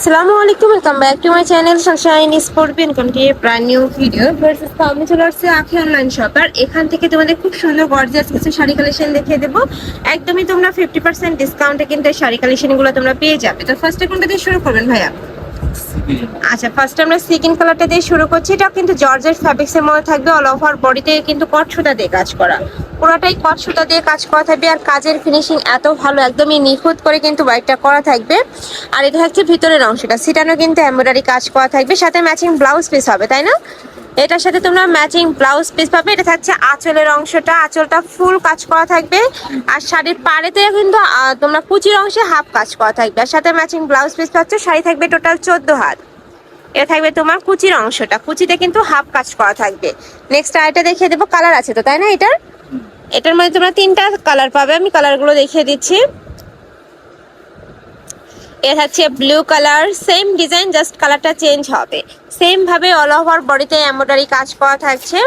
আসসালামু আলাইকুম welcome back to my channel sunshine sport বিন কন্টি ব্র্যান্ড নিউ ভিডিও ভার্সেস আমি চলে আসছি আখি অনলাইন শপ আর এখান থেকে তোমাদের খুব সুন্দর গর্জিয়াস কিছু শাড়ি কালেকশন দেখিয়ে দেবো। একদমই তোমরা ফিফটি পার্সেন্ট ডিসকাউন্টে কিন্তু এই শাড়ি কালেকশনগুলো তোমরা পেয়ে যাবে। তো ফার্স্টে কোনটা দিয়ে শুরু করবেন ভাইয়া? আচ্ছা ফার্স্ট আমরা সিকিন কালারটা দিয়ে শুরু করছি। এটা কিন্তু জর্জেট ফ্যাব্রিক্স এর মধ্যে থাকবে অল ওভার বডিতে কিন্তু কট সুতা দিয়ে কাজ করা। পুরোটাই কট সুতা দিয়ে কাজ করা থাকবে আর কাজের ফিনিশিং এত ভালো, একদমই নিখুঁত করে কিন্তু বাইকটা করা থাকবে। আর এটা হচ্ছে ভিতরের অংশটা সিটানো কিন্তু এমব্রয়ডারি কাজ করা থাকবে, সাথে ম্যাচিং ব্লাউজ পিস হবে, তাই না? এটার সাথে তোমরা ম্যাচিং ব্লাউজ পিস পাবে, এটা থাকছে আঁচলের অংশটা, আঁচলটা ফুল কাজ করা থাকবে। আর শাড়ির পাড়েতে কিন্তু তোমরা কুচির অংশে হাফ কাজ করা থাকবে। আর সাথে ম্যাচিং ব্লাউজ পিস পাচ্ছ, শাড়ি থাকবে টোটাল চোদ্দ হাত। এটা থাকবে তোমার কুচির অংশটা, কুচিতে কিন্তু হাফ কাজ করা থাকবে। নেক্সট আরেকটা দেখিয়ে দেবো কালার আছে তো, তাই না এটার? এটার মধ্যে তোমরা তিনটা কালার পাবে। আমি কালারগুলো দেখিয়ে দিচ্ছি। এটা হচ্ছে blue colour same design just কালারটা চেঞ্জ হবে। সেম ভাবে অল ওভার বডিতে এমব্রয়ডারি কাজ করা থাকছে।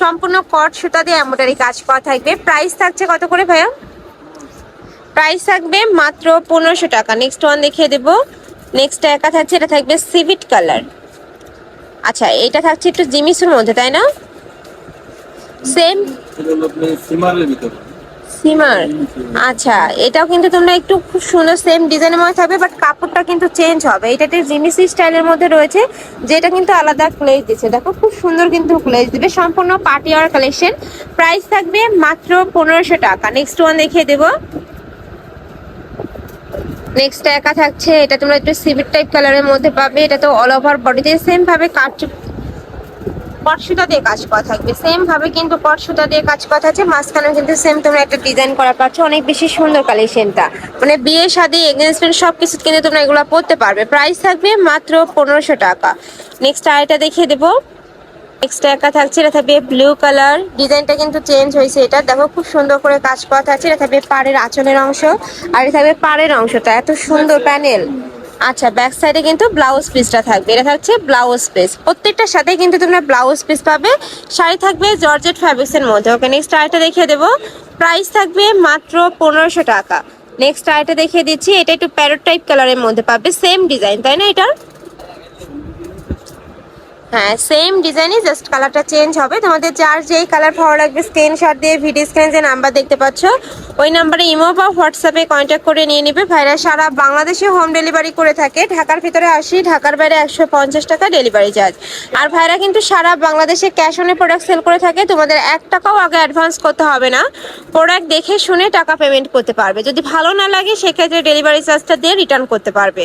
সম্পূর্ণ কট সুতা দিয়ে এমব্রয়ডারি কাজ করা থাকবে। প্রাইস থাকছে কত করে ভাইয়া? প্রাইস থাকবে মাত্র পনেরোশো টাকা। নেক্সট ওয়ান দেখিয়ে দেবো। নেক্সট একা থাকছে, এটা থাকবে সিভিট কালার আচ্ছা এটা থাকছে একটু জিমিসের মধ্যে, তাই না? সেম সিমারের ভিতরে। সিমার? আচ্ছা এটাও কিন্তু তোমরা একটু খুব সুন্দর সেম ডিজাইনের মধ্যে থাকবে বাট কাপড়টা কিন্তু চেঞ্জ হবে। এটা একটা জিমিসি স্টাইলের মধ্যে রয়েছে যেটা কিন্তু আলাদা ক্লেজ দিচ্ছে। দেখো খুব সুন্দর কিন্তু ক্লেজ দিবে। সম্পূর্ণ পার্টি ওয়ার কালেকশন প্রাইস থাকবে মাত্র পনেরোশো টাকা। নেক্সট ওয়ান দেখিয়ে দেবো। নেক্সট একা থাকছে। এটা তোমরা একটু সিভিট টাইপ কালারের মধ্যে পাবে। এটা তো অল ওভার বডিতে সেম ভাবে কাট কট সুতা দিয়ে কাজ করা থাকবে। সেম ভাবে কিন্তু কট সুতা দিয়ে কাজ করা আছে মাঝখানে কিন্তু সেম তোমরা একটা ডিজাইন করা পাচ্ছ, অনেক বেশি সুন্দর কালেকশনটা মানে বিয়ে, শাদী এগেনস্টমেন্ট সব কিছু কিন্তু তোমরা এগুলো পড়তে পারবে। প্রাইস থাকবে মাত্র পনেরোশো টাকা। নেক্সট আরেকটা দেখিয়ে দেবো। নেক্সট একা থাকছে, এটা থাকবে ব্লু কালার ডিজাইনটা কিন্তু চেঞ্জ হয়েছে এটা। দেখো, খুব সুন্দর করে কাজ করা থাকছে। এটা থাকবে পাড়ের আঁচলের অংশ। আর এটা থাকবে পাড়ের অংশটা। এত সুন্দর প্যানেল আচ্ছা ব্যাক সাইডে কিন্তু ব্লাউজ পিসটা থাকবে। এটা থাকছে ব্লাউজ পিস প্রত্যেকটার সাথে কিন্তু তোমরা ব্লাউজ পিস পাবে। শাড়ি থাকবে জর্জেট ফ্যাব্রিক্সের মধ্যে। ওকে নেক্সট আরেকটা দেখিয়ে দেবো। প্রাইস থাকবে মাত্র পনেরোশো টাকা। নেক্সট আরেকটা দেখিয়ে দিচ্ছি। এটা একটু প্যারোট টাইপ কালারের মধ্যে পাবে। সেম ডিজাইন তাই না এটার? হ্যাঁ সেম ডিজাইনই জাস্ট কালারটা চেঞ্জ হবে। তোমাদের যার যেই কালার ভালো লাগবে স্ক্রিনশট দিয়ে ভিডিও স্ক্রিনে যে নাম্বার দেখতে পাচ্ছ, ওই নাম্বারে ইমো বা হোয়াটসঅ্যাপে কন্ট্যাক্ট করে নিয়ে নিবে। ভাইরা সারা বাংলাদেশে হোম ডেলিভারি করে থাকে। ঢাকার ভিতরে আসি, ঢাকার বাইরে একশো পঞ্চাশ টাকা ডেলিভারি চার্জ আর ভাইরা কিন্তু সারা বাংলাদেশে ক্যাশ অনে প্রোডাক্ট সেল করে থাকে। তোমাদের এক টাকাও আগে অ্যাডভান্স করতে হবে না। প্রোডাক্ট দেখে শুনে টাকা পেমেন্ট করতে পারবে। যদি ভালো না লাগে, সেক্ষেত্রে ডেলিভারি চার্জটা দিয়ে রিটার্ন করতে পারবে।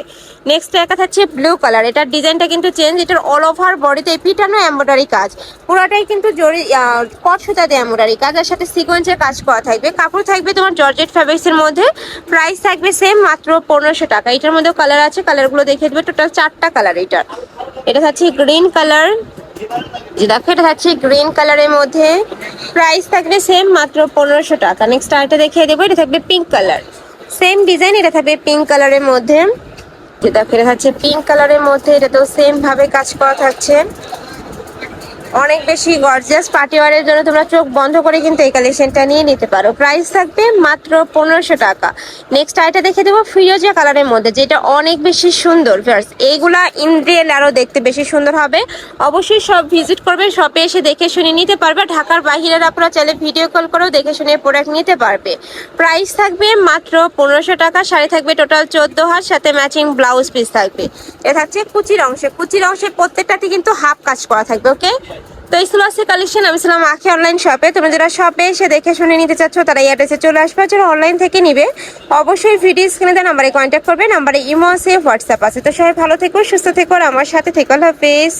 নেক্সট একা থাকছে ব্লু কালার এটার ডিজাইনটা কিন্তু চেঞ্জ এটার অল ওভার বডিতে পিটানো এমব্রয়ডারি কাজ। পুরোটাই কিন্তু জরি কট সুতা দিয়ে এমব্রয়ডারি কাজ। আর সাথে সিকোয়েন্সের কাজ করা থাকবে। কাপড় থাকবে তোমার জর্জেট ফ্যাব্রিক্সের মধ্যে। প্রাইস থাকবে সেম মাত্র পনেরোশো টাকা। এটার মধ্যেও কালার আছে। কালারগুলো দেখিয়ে দেবে। টোটাল চারটা কালার এটার এটা থাকছে গ্রিন কালার যে দেখো, এটা থাকছে গ্রিন কালারের মধ্যে। প্রাইস থাকবে সেম মাত্র পনেরোশো টাকা। নেক্সট আরেকটা দেখিয়ে দেবো। এটা থাকবে পিঙ্ক কালার সেম ডিজাইন এটা থাকবে পিঙ্ক কালারের মধ্যে। দেখো এটা থাকছে পিঙ্ক কালারের মধ্যে এটাতেও সেম ভাবে কাজ করা থাকছে। অনেক বেশি গর্জিয়াস পার্টি ওয়ারের জন্য তোমরা চোখ বন্ধ করে কিন্তু এই কালেকশনটা নিয়ে নিতে পারো। প্রাইস থাকবে মাত্র পনেরোশো টাকা। নেক্সট আইটা দেখে দেবো ফিরোজা কালারের মধ্যে, যেটা অনেক বেশি সুন্দর। ফার্স্ট এইগুলা ইন আরও দেখতে বেশি সুন্দর হবে। অবশ্যই সব ভিজিট করবে শপে এসে দেখে শুনে নিতে পারবে। ঢাকার বাহিরের আপনারা চাইলে ভিডিও কল করেও দেখে শুনে প্রোডাক্ট নিতে পারবে। প্রাইস থাকবে মাত্র পনেরোশো টাকা, শাড়ি থাকবে টোটাল চোদ্দ হাত, সাথে ম্যাচিং ব্লাউজ পিস থাকবে। এটা থাকছে কুচির অংশে। কুচির অংশে প্রত্যেকটাতে কিন্তু হাফ কাজ করা থাকবে ওকে তো এই ছিল কালেকশন আমি ছিলাম আখি অনলাইন শপে তোমরা যারা শপে এসে দেখে শুনে নিতে চাচ্ছ, তারা এই অ্যাড্রেসে চলে আসবে। যারা অনলাইন থেকে নিবে, অবশ্যই ভিডিও স্ক্রিনে দেওয়া নাম্বারে কন্ট্যাক্ট করবে। নাম্বারে ইমো আছে হোয়াটসঅ্যাপ আছে। তো সবাই ভালো থেকো, সুস্থ থেকো, আর আমার সাথে থেকো। আল্লাহ হাফেজ।